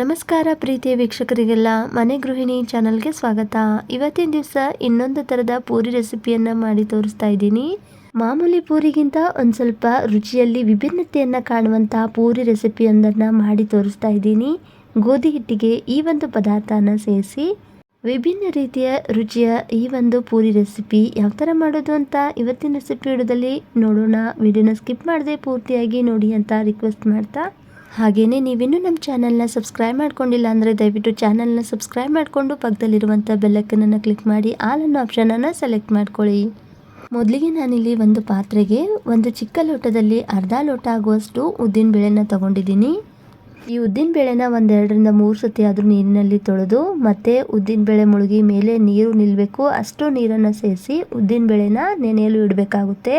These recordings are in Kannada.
ನಮಸ್ಕಾರ ಪ್ರೀತಿಯ ವೀಕ್ಷಕರಿಗೆಲ್ಲ, ಮನೆ ಗೃಹಿಣಿ ಚಾನಲ್ಗೆ ಸ್ವಾಗತ. ಇವತ್ತಿನ ದಿವಸ ಇನ್ನೊಂದು ಥರದ ಪೂರಿ ರೆಸಿಪಿಯನ್ನು ಮಾಡಿ ತೋರಿಸ್ತಾ ಇದ್ದೀನಿ. ಮಾಮೂಲಿ ಪೂರಿಗಿಂತ ಒಂದು ಸ್ವಲ್ಪ ರುಚಿಯಲ್ಲಿ ವಿಭಿನ್ನತೆಯನ್ನು ಕಾಣುವಂಥ ಪೂರಿ ರೆಸಿಪಿಯೊಂದನ್ನು ಮಾಡಿ ತೋರಿಸ್ತಾ ಇದ್ದೀನಿ. ಗೋಧಿ ಹಿಟ್ಟಿಗೆ ಈ ಒಂದು ಪದಾರ್ಥನ ಸೇರಿಸಿ, ವಿಭಿನ್ನ ರೀತಿಯ ರುಚಿಯ ಈ ಒಂದು ಪೂರಿ ರೆಸಿಪಿ ಯಾವ ಥರ ಮಾಡೋದು ಅಂತ ಇವತ್ತಿನ ರೆಸಿಪಿ ವಿಡಿಯೋದಲ್ಲಿ ನೋಡೋಣ. ವಿಡಿಯೋನ ಸ್ಕಿಪ್ ಮಾಡದೆ ಪೂರ್ತಿಯಾಗಿ ನೋಡಿ ಅಂತ ರಿಕ್ವೆಸ್ಟ್ ಮಾಡ್ತಾ ಹಾಗೆಯೇ ನೀವಿನ್ನೂ ನಮ್ಮ ಚಾನಲ್ನ ಸಬ್ಸ್ಕ್ರೈಬ್ ಮಾಡ್ಕೊಂಡಿಲ್ಲ ಅಂದರೆ ದಯವಿಟ್ಟು ಚಾನಲ್ನ ಸಬ್ಸ್ಕ್ರೈಬ್ ಮಾಡಿಕೊಂಡು ಪಕ್ಕದಲ್ಲಿರುವಂಥ ಬೆಲ್ಲಕ್ಕನನ್ನು ಕ್ಲಿಕ್ ಮಾಡಿ ಆಲ್ ಅನ್ನೋ ಆಪ್ಷನನ್ನು ಸೆಲೆಕ್ಟ್ ಮಾಡ್ಕೊಳ್ಳಿ. ಮೊದಲಿಗೆ ನಾನಿಲ್ಲಿ ಒಂದು ಪಾತ್ರೆಗೆ ಒಂದು ಚಿಕ್ಕ ಲೋಟದಲ್ಲಿ ಅರ್ಧ ಲೋಟ ಆಗುವಷ್ಟು ಉದ್ದಿನ ಬೇಳೆನ ತಗೊಂಡಿದ್ದೀನಿ. ಈ ಉದ್ದಿನ ಬೇಳೆನ ಒಂದೆರಡರಿಂದ ಮೂರು ಸತಿ ಆದರೂ ನೀರಿನಲ್ಲಿ ತೊಳೆದು ಮತ್ತೆ ಉದ್ದಿನ ಬೇಳೆ ಮುಳುಗಿ ಮೇಲೆ ನೀರು ನಿಲ್ಲಬೇಕು ಅಷ್ಟು ನೀರನ್ನು ಸೇರಿಸಿ ಉದ್ದಿನ ಬೇಳೆನ ನೆನೆಯಲು ಇಡಬೇಕಾಗುತ್ತೆ.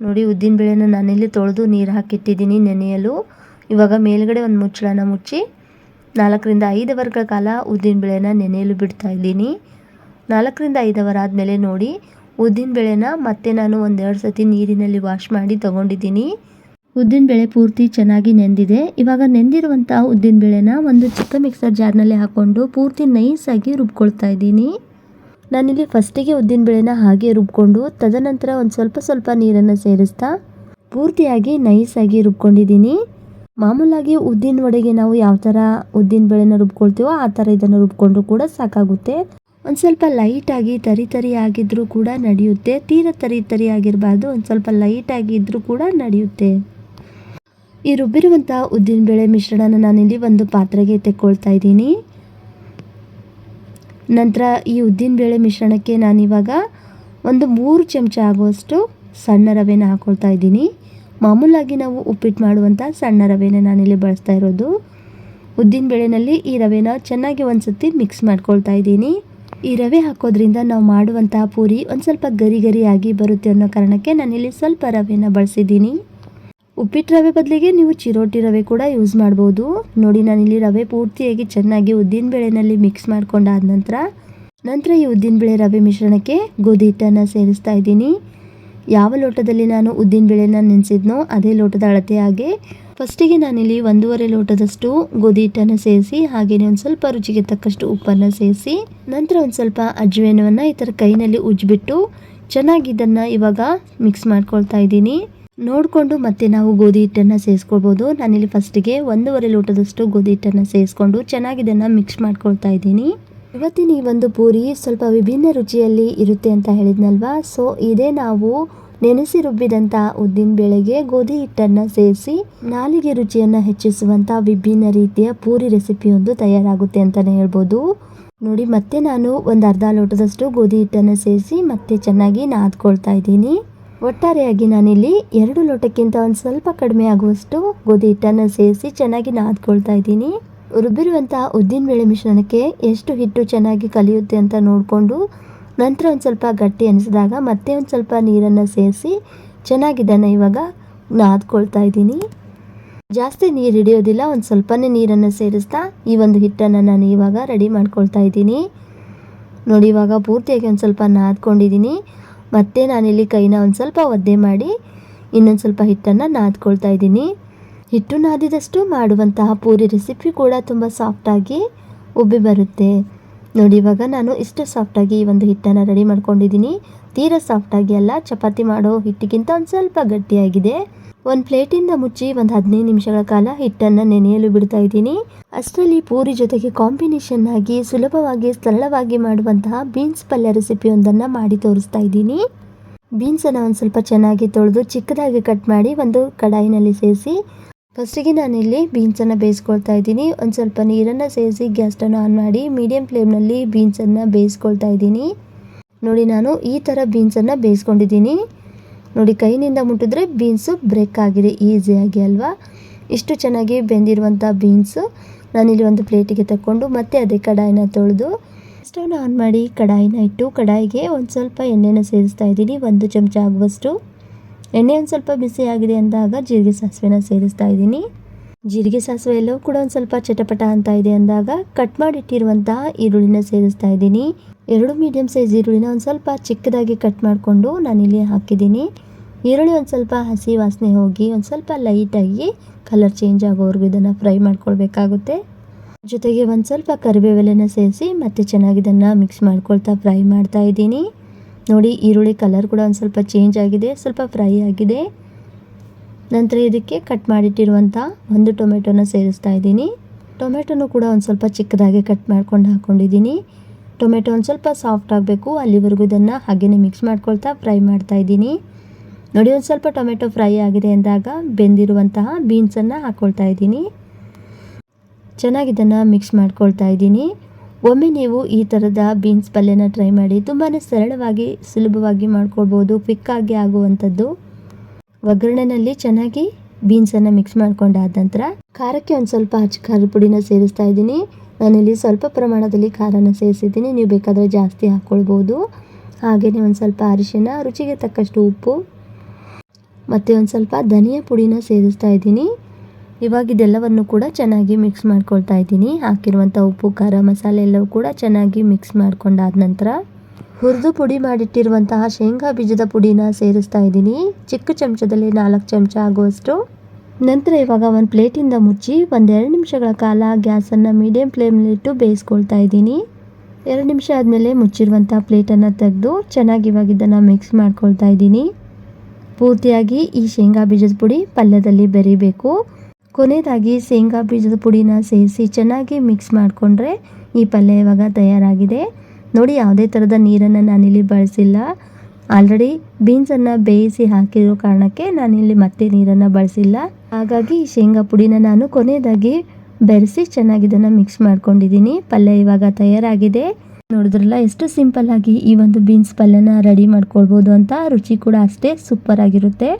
ನೋಡಿ, ಉದ್ದಿನ ಬೇಳೆನ ನಾನಿಲ್ಲಿ ತೊಳೆದು ನೀರು ಹಾಕಿಟ್ಟಿದ್ದೀನಿ ನೆನೆಯಲು. ಇವಾಗ ಮೇಲ್ಗಡೆ ಒಂದು ಮುಚ್ಚಳನ ಮುಚ್ಚಿ ನಾಲ್ಕರಿಂದ ಐದು ಅವರ್ಗಳ ಕಾಲ ಉದ್ದಿನ ಬೇಳೆನ ನೆನೆಯಲು ಬಿಡ್ತಾ ಇದ್ದೀನಿ. ನಾಲ್ಕರಿಂದ ಐದು ಅವರ್ ಆದಮೇಲೆ ನೋಡಿ, ಉದ್ದಿನ ಬೇಳೆನ ಮತ್ತೆ ನಾನು ಒಂದೆರಡು ಸತಿ ನೀರಿನಲ್ಲಿ ವಾಶ್ ಮಾಡಿ ತೊಗೊಂಡಿದ್ದೀನಿ. ಉದ್ದಿನ ಬೇಳೆ ಪೂರ್ತಿ ಚೆನ್ನಾಗಿ ನೆಂದಿದೆ. ಇವಾಗ ನೆಂದಿರುವಂಥ ಉದ್ದಿನ ಬೇಳೆನ ಒಂದು ಚಿಕ್ಕ ಮಿಕ್ಸರ್ ಜಾರ್ನಲ್ಲಿ ಹಾಕ್ಕೊಂಡು ಪೂರ್ತಿ ನೈಸಾಗಿ ರುಬ್ಕೊಳ್ತಾ ಇದ್ದೀನಿ. ನಾನಿಲ್ಲಿ ಫಸ್ಟಿಗೆ ಉದ್ದಿನ ಬೇಳೆನ ಹಾಗೆ ರುಬ್ಕೊಂಡು ತದನಂತರ ಒಂದು ಸ್ವಲ್ಪ ಸ್ವಲ್ಪ ನೀರನ್ನು ಸೇರಿಸ್ತಾ ಪೂರ್ತಿಯಾಗಿ ನೈಸಾಗಿ ರುಬ್ಕೊಂಡಿದ್ದೀನಿ. ಮಾಮೂಲಾಗಿ ಉದ್ದಿನ ವಡೆಗೆ ನಾವು ಯಾವ ಥರ ಉದ್ದಿನ ಬೇಳೆನ ರುಬ್ಕೊಳ್ತೀವೋ ಆ ಥರ ಇದನ್ನು ರುಬ್ಕೊಂಡ್ರು ಕೂಡ ಸಾಕಾಗುತ್ತೆ. ಒಂದು ಸ್ವಲ್ಪ ಲೈಟಾಗಿ ತರಿ ತರಿ ಆಗಿದ್ರೂ ಕೂಡ ನಡೆಯುತ್ತೆ. ತೀರ ತರಿ ತರಿ ಆಗಿರಬಾರ್ದು, ಒಂದು ಸ್ವಲ್ಪ ಲೈಟಾಗಿ ಇದ್ದರೂ ಕೂಡ ನಡೆಯುತ್ತೆ. ಈ ರುಬ್ಬಿರುವಂಥ ಉದ್ದಿನ ಬೇಳೆ ಮಿಶ್ರಣನ ನಾನಿಲ್ಲಿ ಒಂದು ಪಾತ್ರೆಗೆ ತೆಕ್ಕೊಳ್ತಾ ಇದ್ದೀನಿ. ನಂತರ ಈ ಉದ್ದಿನ ಬೇಳೆ ಮಿಶ್ರಣಕ್ಕೆ ನಾನಿವಾಗ ಒಂದು ಮೂರು ಚಮಚ ಆಗುವಷ್ಟು ಸಣ್ಣ ರವೆನ ಹಾಕ್ಕೊಳ್ತಾ ಇದ್ದೀನಿ. ಮಾಮೂಲಾಗಿ ನಾವು ಉಪ್ಪಿಟ್ಟು ಮಾಡುವಂಥ ಸಣ್ಣ ರವೆನ ನಾನಿಲ್ಲಿ ಬಳಸ್ತಾ ಇರೋದು. ಉದ್ದಿನ ಬೇಳೆನಲ್ಲಿ ಈ ರವೆನ ಚೆನ್ನಾಗಿ ಒಂದು ಸತಿ ಮಿಕ್ಸ್ ಮಾಡ್ಕೊಳ್ತಾ ಇದ್ದೀನಿ. ಈ ರವೆ ಹಾಕೋದ್ರಿಂದ ನಾವು ಮಾಡುವಂತಹ ಪೂರಿ ಒಂದು ಸ್ವಲ್ಪ ಗರಿ ಗರಿಯಾಗಿ ಬರುತ್ತೆ ಅನ್ನೋ ಕಾರಣಕ್ಕೆ ನಾನಿಲ್ಲಿ ಸ್ವಲ್ಪ ರವೆನ ಬಳಸಿದ್ದೀನಿ. ಉಪ್ಪಿಟ್ಟು ರವೆ ಬದಲಿಗೆ ನೀವು ಚಿರೋಟಿ ರವೆ ಕೂಡ ಯೂಸ್ ಮಾಡ್ಬೋದು. ನೋಡಿ ನಾನಿಲ್ಲಿ ರವೆ ಪೂರ್ತಿಯಾಗಿ ಚೆನ್ನಾಗಿ ಉದ್ದಿನ ಬೇಳೆನಲ್ಲಿ ಮಿಕ್ಸ್ ಮಾಡ್ಕೊಂಡಾದ ನಂತರ ನಂತರ ಈ ಉದ್ದಿನ ಬೇಳೆ ರವೆ ಮಿಶ್ರಣಕ್ಕೆ ಗೋಧಿ ಹಿಟ್ಟನ್ನು ಸೇರಿಸ್ತಾ ಇದ್ದೀನಿ. ಯಾವ ಲೋಟದಲ್ಲಿ ನಾನು ಉದ್ದಿನ ಬೇಳೆನ ನೆನೆಸಿದ್ನೋ ಅದೇ ಲೋಟದ ಅಳತೆಯಾಗಿ ಫಸ್ಟಿಗೆ ನಾನಿಲ್ಲಿ ಒಂದೂವರೆ ಲೋಟದಷ್ಟು ಗೋಧಿ ಹಿಟ್ಟನ್ನು ಸೇರಿಸಿ ಹಾಗೆಯೇ ಒಂದು ಸ್ವಲ್ಪ ರುಚಿಗೆ ತಕ್ಕಷ್ಟು ಉಪ್ಪನ್ನು ಸೇರಿಸಿ, ನಂತರ ಒಂದು ಸ್ವಲ್ಪ ಅಜ್ವೇನವನ್ನು ಈ ಥರ ಕೈನಲ್ಲಿ ಉಜ್ಜಿಬಿಟ್ಟು ಚೆನ್ನಾಗಿ ಇದನ್ನು ಇವಾಗ ಮಿಕ್ಸ್ ಮಾಡ್ಕೊಳ್ತಾ ಇದ್ದೀನಿ. ನೋಡಿಕೊಂಡು ಮತ್ತೆ ನಾವು ಗೋಧಿ ಹಿಟ್ಟನ್ನು ಸೇರಿಸ್ಕೊಳ್ಬೋದು. ನಾನಿಲ್ಲಿ ಫಸ್ಟಿಗೆ ಒಂದೂವರೆ ಲೋಟದಷ್ಟು ಗೋಧಿ ಹಿಟ್ಟನ್ನು ಸೇರಿಸ್ಕೊಂಡು ಚೆನ್ನಾಗಿ ಇದನ್ನು ಮಿಕ್ಸ್ ಮಾಡ್ಕೊಳ್ತಾ ಇದ್ದೀನಿ. ಇವತ್ತಿನ ಈ ಒಂದು ಪೂರಿ ಸ್ವಲ್ಪ ವಿಭಿನ್ನ ರುಚಿಯಲ್ಲಿ ಇರುತ್ತೆ ಅಂತ ಹೇಳಿದ್ನಲ್ವಾ? ಸೊ ಇದೇ ನಾವು ನೆನೆಸಿ ರುಬ್ಬಿದಂಥ ಉದ್ದಿನ ಬೇಳೆಗೆ ಗೋಧಿ ಹಿಟ್ಟನ್ನು ಸೇರಿಸಿ ನಾಲಿಗೆ ರುಚಿಯನ್ನು ಹೆಚ್ಚಿಸುವಂಥ ವಿಭಿನ್ನ ರೀತಿಯ ಪೂರಿ ರೆಸಿಪಿಯೊಂದು ತಯಾರಾಗುತ್ತೆ ಅಂತಲೇ ಹೇಳ್ಬೋದು. ನೋಡಿ, ಮತ್ತೆ ನಾನು ಒಂದು ಅರ್ಧ ಲೋಟದಷ್ಟು ಗೋಧಿ ಹಿಟ್ಟನ್ನು ಸೇರಿಸಿ ಮತ್ತೆ ಚೆನ್ನಾಗಿ ನಾದ್ಕೊಳ್ತಾ ಇದ್ದೀನಿ. ಒಟ್ಟಾರೆಯಾಗಿ ನಾನಿಲ್ಲಿ ಎರಡು ಲೋಟಕ್ಕಿಂತ ಒಂದು ಸ್ವಲ್ಪ ಕಡಿಮೆ ಆಗುವಷ್ಟು ಗೋಧಿ ಹಿಟ್ಟನ್ನು ಸೇರಿಸಿ ಚೆನ್ನಾಗಿ ನಾದ್ಕೊಳ್ತಾ ಇದ್ದೀನಿ. ರುಬ್ಬಿರುವಂಥ ಉದ್ದಿನ ಬೇಳೆ ಮಿಶ್ರಣಕ್ಕೆ ಎಷ್ಟು ಹಿಟ್ಟು ಚೆನ್ನಾಗಿ ಕಲಿಯುತ್ತೆ ಅಂತ ನೋಡಿಕೊಂಡು ನಂತರ ಒಂದು ಸ್ವಲ್ಪ ಗಟ್ಟಿ ಅನಿಸಿದಾಗ ಮತ್ತೆ ಒಂದು ಸ್ವಲ್ಪ ನೀರನ್ನು ಸೇರಿಸಿ ಚೆನ್ನಾಗಿದ್ದಾನೆ ಇವಾಗ ನಾದ್ಕೊಳ್ತಾ ಇದ್ದೀನಿ. ಜಾಸ್ತಿ ನೀರು ಹಿಡಿಯೋದಿಲ್ಲ, ಒಂದು ಸ್ವಲ್ಪನೇ ನೀರನ್ನು ಸೇರಿಸ್ತಾ ಈ ಒಂದು ಹಿಟ್ಟನ್ನು ನಾನು ಇವಾಗ ರೆಡಿ ಮಾಡ್ಕೊಳ್ತಾ ಇದ್ದೀನಿ. ನೋಡಿ, ಇವಾಗ ಪೂರ್ತಿಯಾಗಿ ಒಂದು ಸ್ವಲ್ಪ ನಾದ್ಕೊಂಡಿದ್ದೀನಿ. ಮತ್ತೆ ನಾನಿಲ್ಲಿ ಕೈನ ಒಂದು ಸ್ವಲ್ಪ ಒದ್ದೆ ಮಾಡಿ ಇನ್ನೊಂದು ಸ್ವಲ್ಪ ಹಿಟ್ಟನ್ನು ನಾದ್ಕೊಳ್ತಾ ಇದ್ದೀನಿ. ಹಿಟ್ಟು ನಾದಿದಷ್ಟು ಮಾಡುವಂತಹ ಪೂರಿ ರೆಸಿಪಿ ಕೂಡ ತುಂಬ ಸಾಫ್ಟಾಗಿ ಉಬ್ಬಿ ಬರುತ್ತೆ. ನೋಡಿ, ಇವಾಗ ನಾನು ಇಷ್ಟು ಸಾಫ್ಟಾಗಿ ಈ ಒಂದು ಹಿಟ್ಟನ್ನು ರೆಡಿ ಮಾಡ್ಕೊಂಡಿದ್ದೀನಿ. ತೀರಾ ಸಾಫ್ಟಾಗಿ ಅಲ್ಲ, ಚಪಾತಿ ಮಾಡೋ ಹಿಟ್ಟಿಗಿಂತ ಒಂದು ಸ್ವಲ್ಪ ಗಟ್ಟಿಯಾಗಿದೆ. ಒಂದು ಪ್ಲೇಟಿಂದ ಮುಚ್ಚಿ ಒಂದು ಹದಿನೈದು ನಿಮಿಷಗಳ ಕಾಲ ಹಿಟ್ಟನ್ನು ನೆನೆಯಲು ಬಿಡ್ತಾ ಇದ್ದೀನಿ. ಅಷ್ಟರಲ್ಲಿ ಪೂರಿ ಜೊತೆಗೆ ಕಾಂಬಿನೇಷನ್ ಆಗಿ ಸುಲಭವಾಗಿ ಸರಳವಾಗಿ ಮಾಡುವಂತಹ ಬೀನ್ಸ್ ಪಲ್ಯ ರೆಸಿಪಿಯೊಂದನ್ನು ಮಾಡಿ ತೋರಿಸ್ತಾ ಇದ್ದೀನಿ. ಬೀನ್ಸನ್ನು ಒಂದು ಸ್ವಲ್ಪ ಚೆನ್ನಾಗಿ ತೊಳೆದು ಚಿಕ್ಕದಾಗಿ ಕಟ್ ಮಾಡಿ ಒಂದು ಕಡಾಯಿನಲ್ಲಿ ಸೇರಿಸಿ ಫಸ್ಟಿಗೆ ನಾನಿಲ್ಲಿ ಬೀನ್ಸನ್ನು ಬೇಯಿಸ್ಕೊಳ್ತಾ ಇದ್ದೀನಿ. ಒಂದು ಸ್ವಲ್ಪ ನೀರನ್ನು ಸೇರಿಸಿ ಗ್ಯಾಸ್ಟನ್ನು ಆನ್ ಮಾಡಿ ಮೀಡಿಯಂ ಫ್ಲೇಮ್ನಲ್ಲಿ ಬೀನ್ಸನ್ನು ಬೇಯಿಸ್ಕೊಳ್ತಾ ಇದ್ದೀನಿ. ನೋಡಿ, ನಾನು ಈ ಥರ ಬೀನ್ಸನ್ನು ಬೇಯಿಸ್ಕೊಂಡಿದ್ದೀನಿ. ನೋಡಿ ಕೈನಿಂದ ಮುಟ್ಟಿದ್ರೆ ಬೀನ್ಸು ಬ್ರೇಕ್ ಆಗಿದೆ ಈಸಿಯಾಗಿ ಅಲ್ವಾ? ಇಷ್ಟು ಚೆನ್ನಾಗಿ ಬೆಂದಿರುವಂಥ ಬೀನ್ಸು ನಾನಿಲ್ಲಿ ಒಂದು ಪ್ಲೇಟಿಗೆ ತಗೊಂಡು ಮತ್ತೆ ಅದೇ ಕಡಾಯಿನ ತೊಳೆದು ಸ್ಟವ್ನ ಆನ್ ಮಾಡಿ ಕಡಾಯಿನ ಇಟ್ಟು ಕಡಾಯಿಗೆ ಒಂದು ಸ್ವಲ್ಪ ಎಣ್ಣೆನ ಸೇರಿಸ್ತಾ ಇದ್ದೀನಿ, ಒಂದು ಚಮಚ ಆಗುವಷ್ಟು. ಎಣ್ಣೆ ಒಂದು ಸ್ವಲ್ಪ ಬಿಸಿ ಆಗಿದೆ ಅಂದಾಗ ಜೀರಿಗೆ ಸಾಸಿವೆನ ಸೇರಿಸ್ತಾ ಇದ್ದೀನಿ. ಜೀರಿಗೆ ಸಾಸಿವೆ ಎಲ್ಲವೂ ಕೂಡ ಒಂದು ಸ್ವಲ್ಪ ಚಟಪಟ ಅಂತ ಇದೆ ಅಂದಾಗ ಕಟ್ ಮಾಡಿಟ್ಟಿರುವಂತಹ ಈರುಳ್ಳಿನ ಸೇರಿಸ್ತಾ ಇದ್ದೀನಿ. ಎರಡು ಮೀಡಿಯಮ್ ಸೈಜ್ ಈರುಳ್ಳಿನ ಒಂದು ಸ್ವಲ್ಪ ಚಿಕ್ಕದಾಗಿ ಕಟ್ ಮಾಡಿಕೊಂಡು ನಾನಿಲ್ಲಿ ಹಾಕಿದ್ದೀನಿ. ಈರುಳ್ಳಿ ಒಂದು ಸ್ವಲ್ಪ ಹಸಿ ವಾಸನೆ ಹೋಗಿ ಒಂದು ಸ್ವಲ್ಪ ಲೈಟಾಗಿ ಕಲರ್ ಚೇಂಜ್ ಆಗೋವರೆಗೂ ಇದನ್ನು ಫ್ರೈ ಮಾಡ್ಕೊಳ್ಬೇಕಾಗುತ್ತೆ. ಜೊತೆಗೆ ಒಂದು ಸ್ವಲ್ಪ ಕರಿಬೇವೆಲೆನ ಸೇರಿಸಿ ಮತ್ತೆ ಚೆನ್ನಾಗಿ ಇದನ್ನು ಮಿಕ್ಸ್ ಮಾಡ್ಕೊಳ್ತಾ ಫ್ರೈ ಮಾಡ್ತಾ ಇದ್ದೀನಿ. ನೋಡಿ ಈರುಳ್ಳಿ ಕಲರ್ ಕೂಡ ಒಂದು ಸ್ವಲ್ಪ ಚೇಂಜ್ ಆಗಿದೆ, ಸ್ವಲ್ಪ ಫ್ರೈ ಆಗಿದೆ. ನಂತರ ಇದಕ್ಕೆ ಕಟ್ ಮಾಡಿಟ್ಟಿರುವಂಥ ಒಂದು ಟೊಮೆಟೊನ ಸೇರಿಸ್ತಾ ಇದ್ದೀನಿ. ಟೊಮೆಟೊನು ಕೂಡ ಒಂದು ಸ್ವಲ್ಪ ಚಿಕ್ಕದಾಗಿ ಕಟ್ ಮಾಡ್ಕೊಂಡು ಹಾಕ್ಕೊಂಡಿದ್ದೀನಿ ಟೊಮೆಟೊ ಒಂದು ಸ್ವಲ್ಪ ಸಾಫ್ಟ್ ಆಗಬೇಕು, ಅಲ್ಲಿವರೆಗೂ ಇದನ್ನು ಹಾಗೆಯೇ ಮಿಕ್ಸ್ ಮಾಡ್ಕೊಳ್ತಾ ಫ್ರೈ ಮಾಡ್ತಾ ಇದ್ದೀನಿ. ನೋಡಿ ಒಂದು ಸ್ವಲ್ಪ ಟೊಮೆಟೊ ಫ್ರೈ ಆಗಿದೆ ಅಂದಾಗ ಬೆಂದಿರುವಂತಹ ಬೀನ್ಸನ್ನು ಹಾಕ್ಕೊಳ್ತಾ ಇದ್ದೀನಿ. ಚೆನ್ನಾಗಿ ಇದನ್ನು ಮಿಕ್ಸ್ ಮಾಡ್ಕೊಳ್ತಾ ಇದ್ದೀನಿ. ಒಮ್ಮೆ ನೀವು ಈ ಥರದ ಬೀನ್ಸ್ ಪಲ್ಯನ ಟ್ರೈ ಮಾಡಿ ತುಂಬಾ ಸರಳವಾಗಿ, ಸುಲಭವಾಗಿ ಮಾಡ್ಕೊಳ್ಬೋದು ಕ್ವಿಕ್ಕಾಗಿ ಆಗುವಂಥದ್ದು. ಒಗ್ಗರಣೆನಲ್ಲಿ ಚೆನ್ನಾಗಿ ಬೀನ್ಸನ್ನು ಮಿಕ್ಸ್ ಮಾಡ್ಕೊಂಡಾದ ನಂತರ ಖಾರಕ್ಕೆ ಒಂದು ಸ್ವಲ್ಪ ಅಚ್ಚ ಖಾರದ ಪುಡಿನ ಸೇರಿಸ್ತಾ ಇದ್ದೀನಿ. ನಾನಿಲ್ಲಿ ಸ್ವಲ್ಪ ಪ್ರಮಾಣದಲ್ಲಿ ಖಾರನ ಸೇರಿಸಿದ್ದೀನಿ. ನೀವು ಬೇಕಾದರೆ ಜಾಸ್ತಿ ಹಾಕ್ಕೊಳ್ಬೋದು ಹಾಗೆಯೇ ಒಂದು ಸ್ವಲ್ಪ ಅರಿಶಿನ, ರುಚಿಗೆ ತಕ್ಕಷ್ಟು ಉಪ್ಪು, ಮತ್ತು ಒಂದು ಸ್ವಲ್ಪ ಧನಿಯಾ ಪುಡಿನ ಸೇರಿಸ್ತಾ ಇದ್ದೀನಿ. ಇವಾಗ ಇದೆಲ್ಲವನ್ನು ಕೂಡ ಚೆನ್ನಾಗಿ ಮಿಕ್ಸ್ ಮಾಡ್ಕೊಳ್ತಾ ಇದ್ದೀನಿ. ಹಾಕಿರುವಂಥ ಉಪ್ಪು, ಖಾರ ಮಸಾಲೆ ಎಲ್ಲವೂ ಕೂಡ ಚೆನ್ನಾಗಿ ಮಿಕ್ಸ್ ಮಾಡ್ಕೊಂಡಾದ ನಂತರ ಹುರಿದು ಪುಡಿ ಮಾಡಿಟ್ಟಿರುವಂತಹ ಶೇಂಗಾ ಬೀಜದ ಪುಡಿನ ಸೇರಿಸ್ತಾ ಇದ್ದೀನಿ. ಚಿಕ್ಕ ಚಮಚದಲ್ಲಿ ನಾಲ್ಕು ಚಮಚ ಆಗುವಷ್ಟು. ನಂತರ ಇವಾಗ ಒಂದು ಪ್ಲೇಟಿಂದ ಮುಚ್ಚಿ ಒಂದೆರಡು ನಿಮಿಷಗಳ ಕಾಲ ಗ್ಯಾಸನ್ನು ಮೀಡಿಯಂ ಫ್ಲೇಮ್ಲಿಟ್ಟು ಬೇಯಿಸ್ಕೊಳ್ತಾ ಇದ್ದೀನಿ. ಎರಡು ನಿಮಿಷ ಆದಮೇಲೆ ಮುಚ್ಚಿರುವಂಥ ಪ್ಲೇಟನ್ನು ತೆಗೆದು ಚೆನ್ನಾಗಿ ಇವಾಗ ಇದನ್ನು ಮಿಕ್ಸ್ ಮಾಡ್ಕೊಳ್ತಾ ಇದ್ದೀನಿ. ಪೂರ್ತಿಯಾಗಿ ಈ ಶೇಂಗಾ ಬೀಜದ ಪುಡಿ ಪಲ್ಯದಲ್ಲಿ ಬೆರಿಬೇಕು. ಕೊನೆಯದಾಗಿ ಶೇಂಗಾ ಬೀಜದ ಪುಡಿನ ಸೇರಿಸಿ ಚೆನ್ನಾಗಿ ಮಿಕ್ಸ್ ಮಾಡಿಕೊಂಡ್ರೆ ಈ ಪಲ್ಯ ಇವಾಗ ತಯಾರಾಗಿದೆ. ನೋಡಿ, ಯಾವುದೇ ಥರದ ನೀರನ್ನು ನಾನಿಲ್ಲಿ ಬಳಸಿಲ್ಲ. ಆಲ್ರೆಡಿ ಬೀನ್ಸನ್ನು ಬೇಯಿಸಿ ಹಾಕಿರೋ ಕಾರಣಕ್ಕೆ ನಾನಿಲ್ಲಿ ಮತ್ತೆ ನೀರನ್ನು ಬಳಸಿಲ್ಲ. ಹಾಗಾಗಿ ಈ ಶೇಂಗಾ ಪುಡಿನ ನಾನು ಕೊನೆಯದಾಗಿ ಬೆರೆಸಿ ಚೆನ್ನಾಗಿ ಇದನ್ನು ಮಿಕ್ಸ್ ಮಾಡ್ಕೊಂಡಿದ್ದೀನಿ. ಪಲ್ಯ ಇವಾಗ ತಯಾರಾಗಿದೆ. ನೋಡಿದ್ರಲ್ಲ, ಎಷ್ಟು ಸಿಂಪಲ್ ಆಗಿ ಈ ಒಂದು ಬೀನ್ಸ್ ಪಲ್ಯನ ರೆಡಿ ಮಾಡ್ಕೊಳ್ಬೋದು ಅಂತ ರುಚಿ ಕೂಡ ಅಷ್ಟೇ ಸೂಪರ್ ಆಗಿರುತ್ತೆ.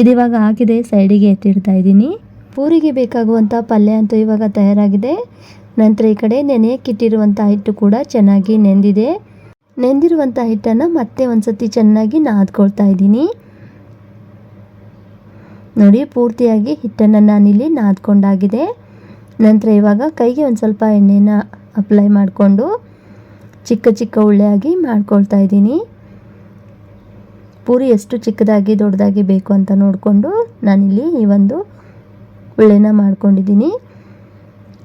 ಇದಿವಾಗ ಆಗಿದೆ ಸೈಡಿಗೆ ಎತ್ತಿಡ್ತಾ ಇದ್ದೀನಿ. ಪೂರಿಗೆ ಬೇಕಾಗುವಂಥ ಪಲ್ಯ ಅಂತೂ ಇವಾಗ ತಯಾರಾಗಿದೆ. ನಂತರ ಈ ಕಡೆ ನೆನೆಯಕ್ಕಿಟ್ಟಿರುವಂಥ ಹಿಟ್ಟು ಕೂಡ ಚೆನ್ನಾಗಿ ನೆಂದಿದೆ. ನೆಂದಿರುವಂಥ ಹಿಟ್ಟನ್ನು ಮತ್ತೆ ಒಂದ್ಸತಿ ಚೆನ್ನಾಗಿ ನಾದ್ಕೊಳ್ತಾ ಇದ್ದೀನಿ. ನೋಡಿ, ಪೂರ್ತಿಯಾಗಿ ಹಿಟ್ಟನ್ನು ನಾನಿಲ್ಲಿ ನಾದ್ಕೊಂಡಾಗಿದೆ. ನಂತರ ಇವಾಗ ಕೈಗೆ ಒಂದು ಸ್ವಲ್ಪ ಎಣ್ಣೆನ ಅಪ್ಲೈ ಮಾಡಿಕೊಂಡು ಚಿಕ್ಕ ಚಿಕ್ಕ ಉಳ್ಳೆಯಾಗಿ ಮಾಡ್ಕೊಳ್ತಾ ಇದ್ದೀನಿ. ಪೂರಿ ಎಷ್ಟು ಚಿಕ್ಕದಾಗಿ ದೊಡ್ಡದಾಗಿ ಬೇಕು ಅಂತ ನೋಡಿಕೊಂಡು ನಾನಿಲ್ಲಿ ಈ ಒಂದು ಉಳ್ಳೆನ ಮಾಡ್ಕೊಂಡಿದ್ದೀನಿ.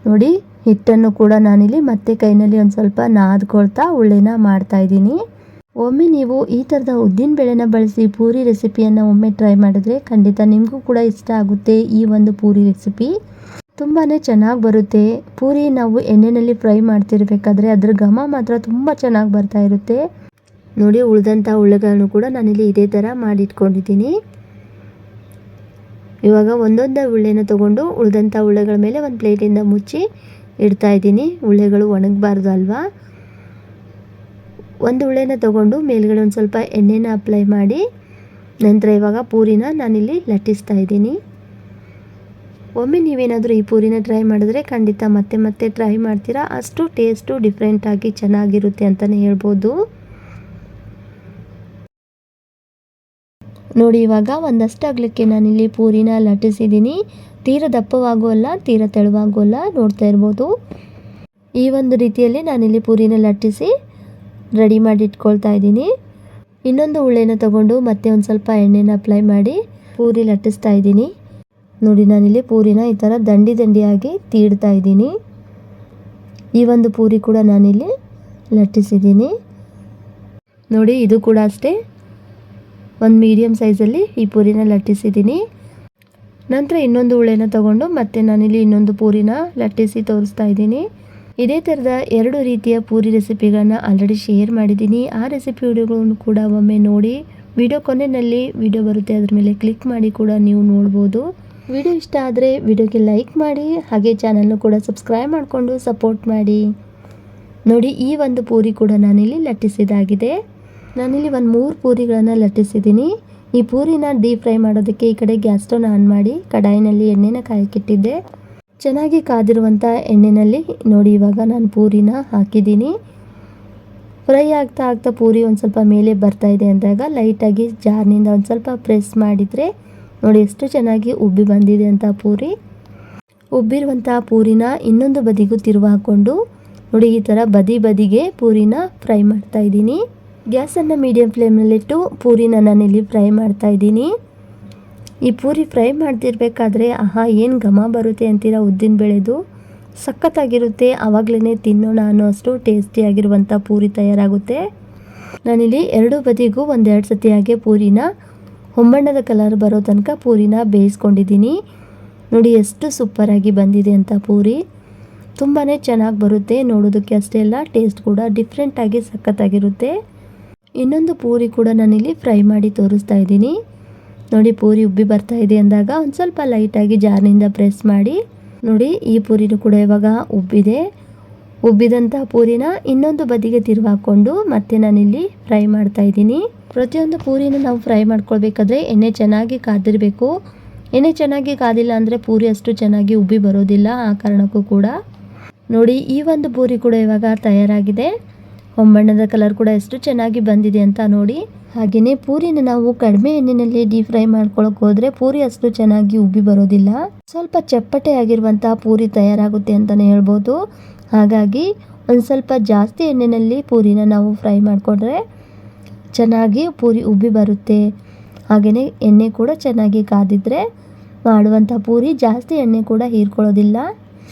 ನೋಡಿ, ಹಿಟ್ಟನ್ನು ಕೂಡ ನಾನಿಲ್ಲಿ ಮತ್ತೆ ಕೈನಲ್ಲಿ ಒಂದು ಸ್ವಲ್ಪ ನಾದ್ಕೊಳ್ತಾ ಉಳ್ಳೆನ ಮಾಡ್ತಾ ಇದ್ದೀನಿ. ಒಮ್ಮೆ ನೀವು ಈ ಥರದ ಉದ್ದಿನ ಬೇಳೆನ ಬಳಸಿ ಪೂರಿ ರೆಸಿಪಿಯನ್ನು ಒಮ್ಮೆ ಟ್ರೈ ಮಾಡಿದ್ರೆ ಖಂಡಿತ ನಿಮಗೂ ಕೂಡ ಇಷ್ಟ ಆಗುತ್ತೆ ಈ ಒಂದು ಪೂರಿ ರೆಸಿಪಿ. ತುಂಬಾ ಚೆನ್ನಾಗಿ ಬರುತ್ತೆ. ಪೂರಿ ನಾವು ಎಣ್ಣೆಯಲ್ಲಿ ಫ್ರೈ ಮಾಡ್ತಿರ್ಬೇಕಾದ್ರೆ ಅದ್ರ ಘಮ ಮಾತ್ರ ತುಂಬ ಚೆನ್ನಾಗಿ ಬರ್ತಾ ಇರುತ್ತೆ. ನೋಡಿ ಉಳಿದಂಥ ಉಳ್ಳೆಗಳನ್ನು ಕೂಡ ನಾನಿಲ್ಲಿ ಇದೇ ಥರ ಮಾಡಿಟ್ಕೊಂಡಿದ್ದೀನಿ. ಇವಾಗ ಒಂದೊಂದೇ ಉಳ್ಳೆನ ತೊಗೊಂಡು ಉಳಿದಂಥ ಉಳ್ಳೆಗಳ ಮೇಲೆ ಒಂದು ಪ್ಲೇಟಿಂದ ಮುಚ್ಚಿ ಇಡ್ತಾ ಇದ್ದೀನಿ. ಉಳ್ಳೆಗಳು ಒಣಗಬಾರ್ದು ಅಲ್ವಾ? ಒಂದು ಉಳ್ಳೆನ ತೊಗೊಂಡು ಮೇಲ್ಗಡೆ ಒಂದು ಸ್ವಲ್ಪ ಎಣ್ಣೆನ ಅಪ್ಲೈ ಮಾಡಿ ನಂತರ ಇವಾಗ ಪೂರಿನ ನಾನಿಲ್ಲಿ ಲಟ್ಟಿಸ್ತಾ ಇದ್ದೀನಿ. ಒಮ್ಮೆ ನೀವೇನಾದರೂ ಈ ಪೂರಿನ ಟ್ರೈ ಮಾಡಿದ್ರೆ ಖಂಡಿತ ಮತ್ತೆ ಮತ್ತೆ ಟ್ರೈ ಮಾಡ್ತೀರಾ. ಅಷ್ಟು ಟೇಸ್ಟು ಡಿಫ್ರೆಂಟಾಗಿ ಚೆನ್ನಾಗಿರುತ್ತೆ ಅಂತಲೇ ಹೇಳ್ಬೋದು. ನೋಡಿ, ಇವಾಗ ಒಂದಷ್ಟು ಆಗಲಿಕ್ಕೆ ನಾನಿಲ್ಲಿ ಪೂರಿನ ಲಟ್ಟಿಸಿದ್ದೀನಿ ತೀರ ದಪ್ಪವಾಗೂ ಅಲ್ಲ, ತೀರ ತೆಳುವಾಗೂ ಅಲ್ಲ, ನೋಡ್ತಾ ಇರ್ಬೋದು. ಈ ಒಂದು ರೀತಿಯಲ್ಲಿ ನಾನಿಲ್ಲಿ ಪೂರಿನ ಲಟ್ಟಿಸಿ ರೆಡಿ ಮಾಡಿ ಇಟ್ಕೊಳ್ತಾ ಇದ್ದೀನಿ. ಇನ್ನೊಂದು ಉಳ್ಳೆನ ತಗೊಂಡು ಮತ್ತೆ ಒಂದು ಸ್ವಲ್ಪ ಎಣ್ಣೆನ ಅಪ್ಲೈ ಮಾಡಿ ಪೂರಿ ಲಟ್ಟಿಸ್ತಾ ಇದ್ದೀನಿ. ನೋಡಿ ನಾನಿಲ್ಲಿ ಪೂರಿನ ಈ ಥರ ದಂಡಿ ದಂಡಿಯಾಗಿ ತೀಡ್ತಾ ಇದ್ದೀನಿ. ಈ ಒಂದು ಪೂರಿ ಕೂಡ ನಾನಿಲ್ಲಿ ಲಟ್ಟಿಸಿದ್ದೀನಿ ನೋಡಿ, ಇದು ಕೂಡ ಅಷ್ಟೇ. ಒಂದು ಮೀಡಿಯಮ್ ಸೈಜಲ್ಲಿ ಈ ಪೂರಿನ ಲಟ್ಟಿಸಿದ್ದೀನಿ. ನಂತರ ಇನ್ನೊಂದು ಉಳೆನ ತಗೊಂಡು ಮತ್ತೆ ನಾನಿಲ್ಲಿ ಇನ್ನೊಂದು ಪೂರಿನ ಲಟ್ಟಿಸಿ ತೋರಿಸ್ತಾ ಇದ್ದೀನಿ. ಇದೇ ಥರದ ಎರಡು ರೀತಿಯ ಪೂರಿ ರೆಸಿಪಿಗಳನ್ನ ಆಲ್ರೆಡಿ ಶೇರ್ ಮಾಡಿದ್ದೀನಿ. ಆ ರೆಸಿಪಿ ವಿಡಿಯೋಗಳನ್ನು ಕೂಡ ಒಮ್ಮೆ ನೋಡಿ. ವಿಡಿಯೋ ಕೊನೆಯಲ್ಲಿ ವಿಡಿಯೋ ಬರುತ್ತೆ, ಅದ್ರ ಮೇಲೆ ಕ್ಲಿಕ್ ಮಾಡಿ ಕೂಡ ನೀವು ನೋಡ್ಬೋದು. ವಿಡಿಯೋ ಇಷ್ಟ ಆದರೆ ವಿಡಿಯೋಗೆ ಲೈಕ್ ಮಾಡಿ, ಹಾಗೆ ಚಾನಲ್ನು ಕೂಡ ಸಬ್ಸ್ಕ್ರೈಬ್ ಮಾಡಿಕೊಂಡು ಸಪೋರ್ಟ್ ಮಾಡಿ. ನೋಡಿ, ಈ ಒಂದು ಪೂರಿ ಕೂಡ ನಾನಿಲ್ಲಿ ಲಟ್ಟಿಸಿದಾಗಿದೆ. ನಾನಿಲ್ಲಿ ಒಂದು ಮೂರು ಪೂರಿಗಳನ್ನು ಲಟ್ಟಿಸಿದ್ದೀನಿ ಈ ಪೂರಿನ ಡೀಪ್ ಫ್ರೈ ಮಾಡೋದಕ್ಕೆ ಈ ಕಡೆ ಗ್ಯಾಸ್ ಸ್ಟವ್ನ ಆನ್ ಮಾಡಿ ಕಡಾಯಿನಲ್ಲಿ ಎಣ್ಣೆನ ಕಾಯಕ್ಕಿಟ್ಟಿದ್ದೆ ಚೆನ್ನಾಗಿ ಕಾದಿರುವಂಥ ಎಣ್ಣೆಯಲ್ಲಿ ನೋಡಿ ಇವಾಗ ನಾನು ಪೂರಿನ ಹಾಕಿದ್ದೀನಿ ಫ್ರೈ ಆಗ್ತಾ ಆಗ್ತಾ ಪೂರಿ ಒಂದು ಸ್ವಲ್ಪ ಮೇಲೆ ಬರ್ತಾ ಇದೆ ಅಂದಾಗ ಲೈಟಾಗಿ ಜಾರ್ನಿಂದ ಒಂದು ಸ್ವಲ್ಪ ಪ್ರೆಸ್ ಮಾಡಿದರೆ ನೋಡಿ ಎಷ್ಟು ಚೆನ್ನಾಗಿ ಉಬ್ಬಿ ಬಂದಿದೆ ಅಂತ ಪೂರಿ. ಉಬ್ಬಿರುವಂಥ ಪೂರಿನ ಇನ್ನೊಂದು ಬದಿಗೂ ತಿರುವು ಹಾಕ್ಕೊಂಡು ನೋಡಿ ಈ ಥರ ಬದಿ ಬದಿಗೆ ಪೂರಿನ ಫ್ರೈ ಮಾಡ್ತಾ ಇದ್ದೀನಿ ಗ್ಯಾಸನ್ನು ಮೀಡಿಯಂ ಫ್ಲೇಮಲ್ಲಿಟ್ಟು ಪೂರಿನ ನಾನಿಲ್ಲಿ ಫ್ರೈ ಮಾಡ್ತಾ ಇದ್ದೀನಿ. ಈ ಪೂರಿ ಫ್ರೈ ಮಾಡ್ತಿರ್ಬೇಕಾದ್ರೆ, ಆಹಾ, ಏನು ಘಮ ಬರುತ್ತೆ ಅಂತೀರ ಉದ್ದಿನ ಬೆಳೆದು. ಸಖತ್ತಾಗಿರುತ್ತೆ ಆವಾಗಲೇ ತಿನ್ನೋಣ ಅನ್ನೋ ಅಷ್ಟು ಟೇಸ್ಟಿಯಾಗಿರುವಂಥ ಪೂರಿ ತಯಾರಾಗುತ್ತೆ. ನಾನಿಲ್ಲಿ ಎರಡು ಬದಿಗೂ ಒಂದೆರಡು ಸತಿ ಹಾಗೆ ಪೂರಿನ ಹೊಂಬಣ್ಣದ ಕಲರ್ ಬರೋ ತನಕ ಪೂರಿನ ಬೇಯಿಸ್ಕೊಂಡಿದ್ದೀನಿ. ನೋಡಿ, ಎಷ್ಟು ಸೂಪರಾಗಿ ಬಂದಿದೆ ಅಂತ ಪೂರಿ. ತುಂಬಾ ಚೆನ್ನಾಗಿ ಬರುತ್ತೆ, ನೋಡೋದಕ್ಕೆ ಅಷ್ಟೇ ಅಲ್ಲ, ಟೇಸ್ಟ್ ಕೂಡ ಡಿಫ್ರೆಂಟಾಗಿ ಸಖತ್ತಾಗಿರುತ್ತೆ. ಇನ್ನೊಂದು ಪೂರಿ ಕೂಡ ನಾನಿಲ್ಲಿ ಫ್ರೈ ಮಾಡಿ ತೋರಿಸ್ತಾ ಇದ್ದೀನಿ. ನೋಡಿ, ಪೂರಿ ಉಬ್ಬಿ ಬರ್ತಾ ಇದೆ ಅಂದಾಗ ಒಂದು ಸ್ವಲ್ಪ ಲೈಟಾಗಿ ಜಾರ್ನಿಂದ ಪ್ರೆಸ್ ಮಾಡಿ. ನೋಡಿ, ಈ ಪೂರಿನೂ ಕೂಡ ಇವಾಗ ಉಬ್ಬಿದೆ. ಉಬ್ಬಿದಂಥ ಪೂರಿನ ಇನ್ನೊಂದು ಬದಿಗೆ ತಿರುವಾಕೊಂಡು ಮತ್ತೆ ನಾನಿಲ್ಲಿ ಫ್ರೈ ಮಾಡ್ತಾ ಇದ್ದೀನಿ. ಪ್ರತಿಯೊಂದು ಪೂರಿನ ನಾವು ಫ್ರೈ ಮಾಡ್ಕೊಳ್ಬೇಕಾದ್ರೆ ಎಣ್ಣೆ ಚೆನ್ನಾಗಿ ಕಾದಿರಬೇಕು. ಎಣ್ಣೆ ಚೆನ್ನಾಗಿ ಕಾದಿಲ್ಲ ಅಂದರೆ ಪೂರಿ ಅಷ್ಟು ಚೆನ್ನಾಗಿ ಉಬ್ಬಿ ಬರೋದಿಲ್ಲ ಆ ಕಾರಣಕ್ಕೂ ಕೂಡ. ನೋಡಿ, ಈ ಒಂದು ಪೂರಿ ಕೂಡ ಇವಾಗ ತಯಾರಾಗಿದೆ. ಹೊಂಬಣ್ಣದ ಕಲರ್ ಕೂಡ ಎಷ್ಟು ಚೆನ್ನಾಗಿ ಬಂದಿದೆ ಅಂತ ನೋಡಿ. ಹಾಗೆಯೇ ಪೂರಿನ ನಾವು ಕಡಿಮೆ ಎಣ್ಣೆಯಲ್ಲಿ ಡೀಪ್ ಫ್ರೈ ಮಾಡ್ಕೊಳಕ್ ಹೋದ್ರೆ ಪೂರಿ ಅಷ್ಟು ಚೆನ್ನಾಗಿ ಉಬ್ಬಿ ಬರೋದಿಲ್ಲ. ಸ್ವಲ್ಪ ಚಪ್ಪಟೆ ಆಗಿರುವಂತಹ ಪೂರಿ ತಯಾರಾಗುತ್ತೆ ಅಂತಲೇ ಹೇಳ್ಬೋದು. ಹಾಗಾಗಿ ಒಂದು ಸ್ವಲ್ಪ ಜಾಸ್ತಿ ಎಣ್ಣೆಯಲ್ಲಿ ಪೂರಿನ ನಾವು ಫ್ರೈ ಮಾಡಿಕೊಂಡ್ರೆ ಚೆನ್ನಾಗಿ ಪೂರಿ ಉಬ್ಬಿ ಬರುತ್ತೆ. ಹಾಗೆಯೇ ಎಣ್ಣೆ ಕೂಡ ಚೆನ್ನಾಗಿ ಕಾದಿದ್ರೆ ಮಾಡುವಂಥ ಪೂರಿ ಜಾಸ್ತಿ ಎಣ್ಣೆ ಕೂಡ ಹೀರ್ಕೊಳ್ಳೋದಿಲ್ಲ.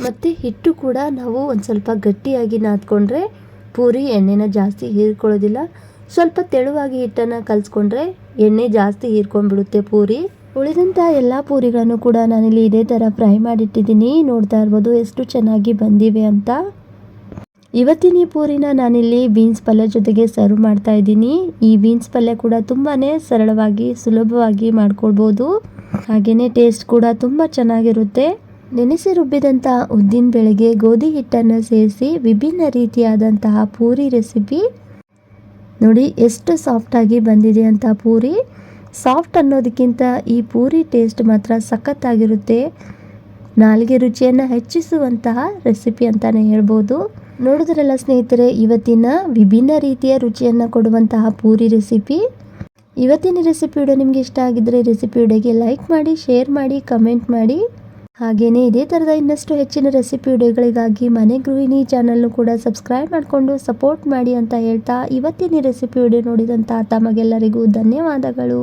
ಮತ್ತು ಹಿಟ್ಟು ಕೂಡ ನಾವು ಒಂದು ಸ್ವಲ್ಪ ಗಟ್ಟಿಯಾಗಿ ನಾದ್ಕೊಂಡ್ರೆ ಪೂರಿ ಎಣ್ಣೆನ ಜಾಸ್ತಿ ಹೀರ್ಕೊಳ್ಳೋದಿಲ್ಲ. ಸ್ವಲ್ಪ ತೆಳುವಾಗಿ ಹಿಟ್ಟನ್ನು ಕಲಿಸ್ಕೊಂಡ್ರೆ ಎಣ್ಣೆ ಜಾಸ್ತಿ ಹೀರ್ಕೊಂಡ್ಬಿಡುತ್ತೆ ಪೂರಿ. ಉಳಿದಂಥ ಎಲ್ಲ ಪೂರಿಗಳನ್ನು ಕೂಡ ನಾನಿಲ್ಲಿ ಇದೇ ಥರ ಫ್ರೈ ಮಾಡಿಟ್ಟಿದ್ದೀನಿ. ನೋಡ್ತಾ ಇರ್ಬೋದು ಎಷ್ಟು ಚೆನ್ನಾಗಿ ಬಂದಿವೆ ಅಂತ. ಇವತ್ತಿನ ಈ ಪೂರಿನ ನಾನಿಲ್ಲಿ ಬೀನ್ಸ್ ಪಲ್ಯ ಜೊತೆಗೆ ಸರ್ವ್ ಮಾಡ್ತಾ ಇದ್ದೀನಿ. ಈ ಬೀನ್ಸ್ ಪಲ್ಯ ಕೂಡ ತುಂಬಾ ಸರಳವಾಗಿ ಸುಲಭವಾಗಿ ಮಾಡ್ಕೊಳ್ಬೋದು. ಹಾಗೆಯೇ ಟೇಸ್ಟ್ ಕೂಡ ತುಂಬ ಚೆನ್ನಾಗಿರುತ್ತೆ. ನೆನೆಸಿ ರುಬ್ಬಿದಂಥ ಉದ್ದಿನ ಬೆಳೆಗೆ ಗೋಧಿ ಹಿಟ್ಟನ್ನು ಸೇರಿಸಿ ವಿಭಿನ್ನ ರೀತಿಯಾದಂತಹ ಪೂರಿ ರೆಸಿಪಿ. ನೋಡಿ, ಎಷ್ಟು ಸಾಫ್ಟಾಗಿ ಬಂದಿದೆ ಅಂತ ಪೂರಿ. ಸಾಫ್ಟ್ ಅನ್ನೋದಕ್ಕಿಂತ ಈ ಪೂರಿ ಟೇಸ್ಟ್ ಮಾತ್ರ ಸಖತ್ತಾಗಿರುತ್ತೆ. ನಾಲಿಗೆ ರುಚಿಯನ್ನು ಹೆಚ್ಚಿಸುವಂತಹ ರೆಸಿಪಿ ಅಂತಲೇ ಹೇಳ್ಬೋದು. ನೋಡಿದ್ರಲ್ಲ ಸ್ನೇಹಿತರೆ, ಇವತ್ತಿನ ವಿಭಿನ್ನ ರೀತಿಯ ರುಚಿಯನ್ನು ಕೊಡುವಂತಹ ಪೂರಿ ರೆಸಿಪಿ ಇವತ್ತಿನ ರೆಸಿಪಿ ವಿಡಿಯೋ ನಿಮಗೆ ಇಷ್ಟ ಆಗಿದ್ದರೆ ರೆಸಿಪಿ ವಿಡಿಯೋಗೆ ಲೈಕ್ ಮಾಡಿ ಶೇರ್ ಮಾಡಿ ಕಮೆಂಟ್ ಮಾಡಿ. ಹಾಗೆಯೇ ಇದೇ ಥರದ ಇನ್ನಷ್ಟು ಹೆಚ್ಚಿನ ರೆಸಿಪಿ ವಿಡಿಯೋಗಳಿಗಾಗಿ ಮನೆ ಗೃಹಿಣಿ ಚಾನಲ್ನು ಕೂಡ ಸಬ್ಸ್ಕ್ರೈಬ್ ಮಾಡಿಕೊಂಡು ಸಪೋರ್ಟ್ ಮಾಡಿ ಅಂತ ಹೇಳ್ತಾ ಇವತ್ತಿನ ರೆಸಿಪಿ ವಿಡಿಯೋ ನೋಡಿದಂಥ ತಮಗೆಲ್ಲರಿಗೂ ಧನ್ಯವಾದಗಳು.